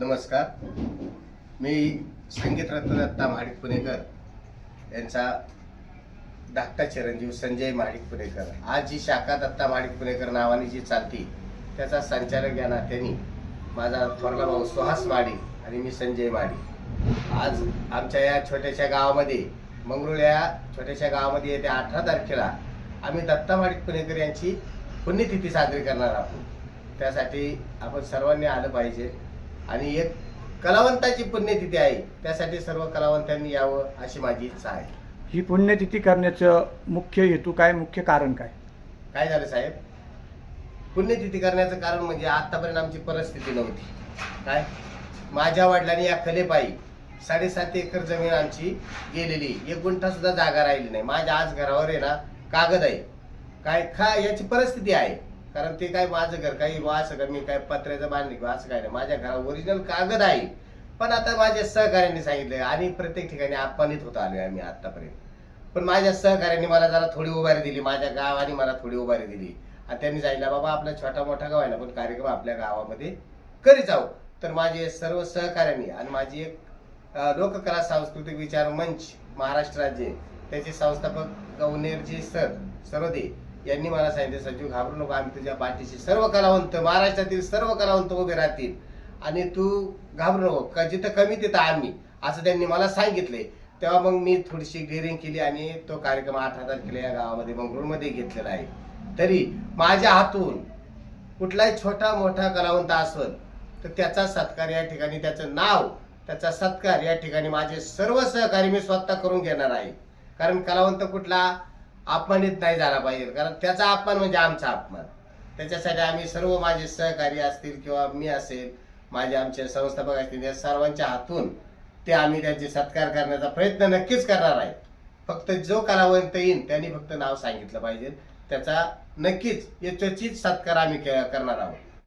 नमस्कार. मी संगीतरत्न दत्ता महाडिक पुणेकर यांचा धाकटा चिरंजीव संजय महाडिक पुणेकर आज जी शाखा दत्ता महाडिक पुणेकर नावाने जी चालती त्याचा संचालक या नात्याने माझा थोरला भाऊ सुहास माडी आणि मी संजय माडी. आज आमच्या या छोट्याशा गावामध्ये मंगरुळ या छोट्याशा गावामध्ये येत्या अठरा तारखेला आम्ही दत्ता माडिक पुणेकर यांची पुण्यतिथी साजरी करणार आहोत. त्यासाठी आपण सर्वांनी आलं पाहिजे. आणि एक कलावंताची पुण्यतिथी आहे. त्यासाठी सर्व कलावंतांनी यावं अशी माझी इच्छा आहे. ही पुण्यतिथी करण्याचं मुख्य हेतू काय मुख्य कारण काय? काय झालं साहेब? पुण्यतिथी करण्याचं कारण म्हणजे आतापर्यंत आमची परिस्थिती नव्हती. काय? माझ्या वडिलांनी या कलेपायी साडेसात एकर जमीन आमची गेलेली. एक गुंठा सुद्धा जागा राहिली नाही. माझ्या आज घरावर आहे ना कागद आहे. काय? खा याची परिस्थिती आहे. कारण ते काय माझं घर काही बुवा असं घर मी काय पत्र्याचं बांधली किंवा असं काय नाही. माझ्या घरावर ओरिजिनल कागद आहे. पण आता माझ्या सहकार्यांनी सांगितलं आणि प्रत्येक ठिकाणी अपमानित होत आलोय आम्ही आतापर्यंत. पण माझ्या सहकार्यांनी मला जरा थोडी उभारी दिली माझ्या गावाने मला थोडी उभारी दिली. आणि त्यांनी सांगितलं बाबा आपला छोटा मोठा गाव आहे ना पण कार्यक्रम आपल्या गावामध्ये करी जाऊ. तर माझे सर्व सहकार्यांनी आणि माझी एक लोककला सांस्कृतिक विचार मंच महाराष्ट्र राज्य त्याचे संस्थापक गवनेरजी सर सर्वदे यांनी मला सांगितलं सचिव घाबरू नको आम्ही तुझ्या पाठीशी सर्व कलावंत महाराष्ट्रातील सर्व कलावंत उभे राहतील. आणि तू घाबरू नको का जिथं कमी तिथं आम्ही. असं त्यांनी मला सांगितले तेव्हा मग मी थोडीशी गेरिंग केली आणि तो कार्यक्रम अठरा तारखेला या गावामध्ये मंगळूरमध्ये घेतलेला आहे. तरी माझ्या हातून कुठलाही छोटा मोठा कलावंत असेल तर त्याचा सत्कार या ठिकाणी त्याचं नाव त्याचा सत्कार या ठिकाणी माझे सर्व सहकारी मी स्वतः करून घेणार आहे. कारण कलावंत कुठला? अपमानित नाही झाला पाहिजे. कारण त्याचा अपमान म्हणजे आमचा अपमान. त्याच्यासाठी आम्ही सर्व माझे सहकारी असतील किंवा मी असेल माझे आमचे संस्थापक असतील या सर्वांच्या हातून ते आम्ही त्यांचे सत्कार करण्याचा प्रयत्न नक्कीच करणार आहे. फक्त जो कलावंत येईल त्यांनी फक्त नाव सांगितलं पाहिजे. त्याचा नक्कीच यशस्वी सत्कार आम्ही करणार आहोत.